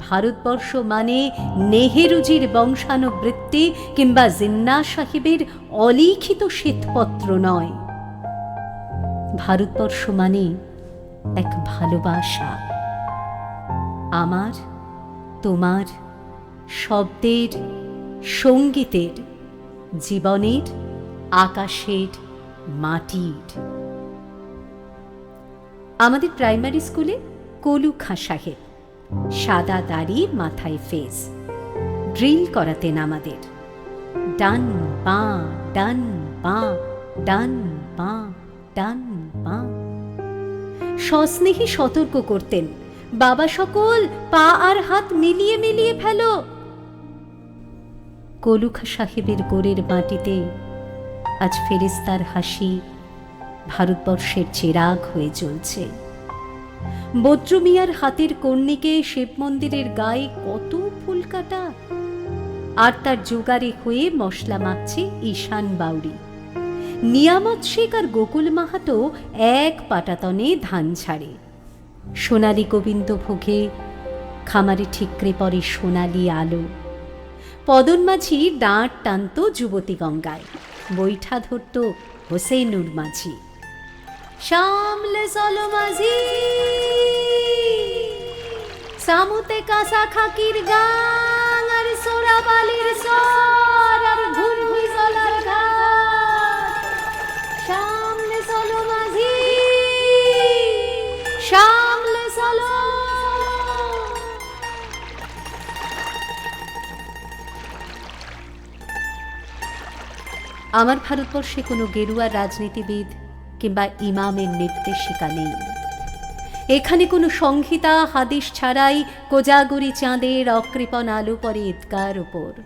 ভারতবর্ষ মানে নেহেরুজির বংশানুবৃত্তি কিংবা জিন্না সাহেবের অলিখিত শ্বেতপত্র নয়। ভারতবর্ষ মানে এক ভালোবাসা। আমার, তোমার, শব্দের, সঙ্গীতের, জীবনের, আকাশের, মাটির। আমাদের প্রাইমারি স্কুলে কলু খাঁ সাহেব। সাদা দাড়ি মাথায় ফেস ড্রিল করাতেন আমাদের। ডান বাঁ ডান বাঁ ডান বাঁ ডান বাঁ সস্নেহী সতর্ক করতেন। বাবা সকল পা আর হাত মিলিয়ে মিলিয়ে ফেলো। কলুখা সাহেবের গোরের মাটিতে আজ ফেরিস্তার হাসি ভারতবর্ষের চেরাগ হয়ে চলছে বদ্রমিয়ার হাতের কর্ণিকে শিব মন্দিরের গায়ে কত ফুল কাটা? আর তার জোগাড়ে হয়ে মশলা মাখছে ঈশান বাউরি। নিয়ামত শেখ আর গোকুল মাহাতো এক পাটাতনে ধান ছাড়ে। সোনালি গোবিন্দ ভোগে, খামারে ঠিকরে পড়ে সোনালি আলো। পদন মাঝি দাঁড় টানত যুবতী গঙ্গায়। বৈঠা ধরত হোসেনুর মাঝি। সামলে চলো মাঝি। সামুতে কাঁসা খাকির গান আর সোরা বালির আমার ভারতবর্ষে কোনো গেরুয়া রাজনীতিবিদ কিংবা ইমামের নির্দেশিকা নেই। এখানে কোনো সংহিতা, হাদিস ছাড়াই কোজাগরি চাঁদের অকৃপণ আলো পরে ঈদগার ওপর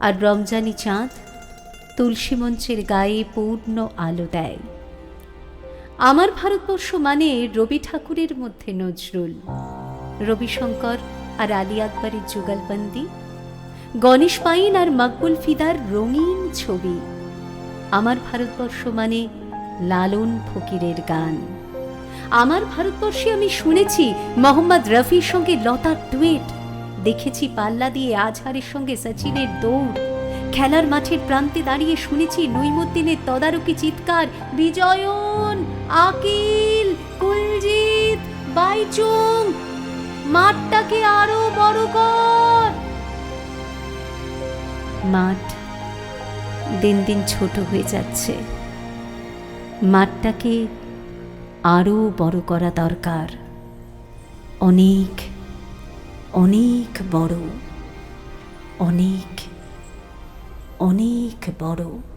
আর রমজানি চাঁদ তুলসী মঞ্চের গায়ে পূর্ণ আলো দেয়। আমার ভারতবর্ষ মানে রবি ঠাকুরের মধ্যে নজরুল। রবিশঙ্কর আর আলী আকবরের যুগলবন্দি। গণেশ পাইন আর মকবুল ফিদার রঙিন ছবি। আমার ভারতবর্ষ মানে লালন ফকিরের গান। আমার ভারতবর্ষে আমি শুনেছি, মোহাম্মদ রফির সঙ্গে লতার টুয়েট দেখেছি পাল্লা দিয়ে আজহারের সঙ্গে সচিনের দৌড়। খেলার মাঠের প্রান্তে দাঁড়িয়ে শুনেছি নৈমুদ্দিনের তদারকি চিৎকার, বিজয়ন, আকিল, কুলজিৎ, বাইচুং, মাঠটাকে আরও বড় কর। মাঠ দিন দিন ছোট হয়ে যাচ্ছে। মাঠটাকে আরও বড় করা দরকার। অনেক অনেক বড় অনেক অনেক বড়।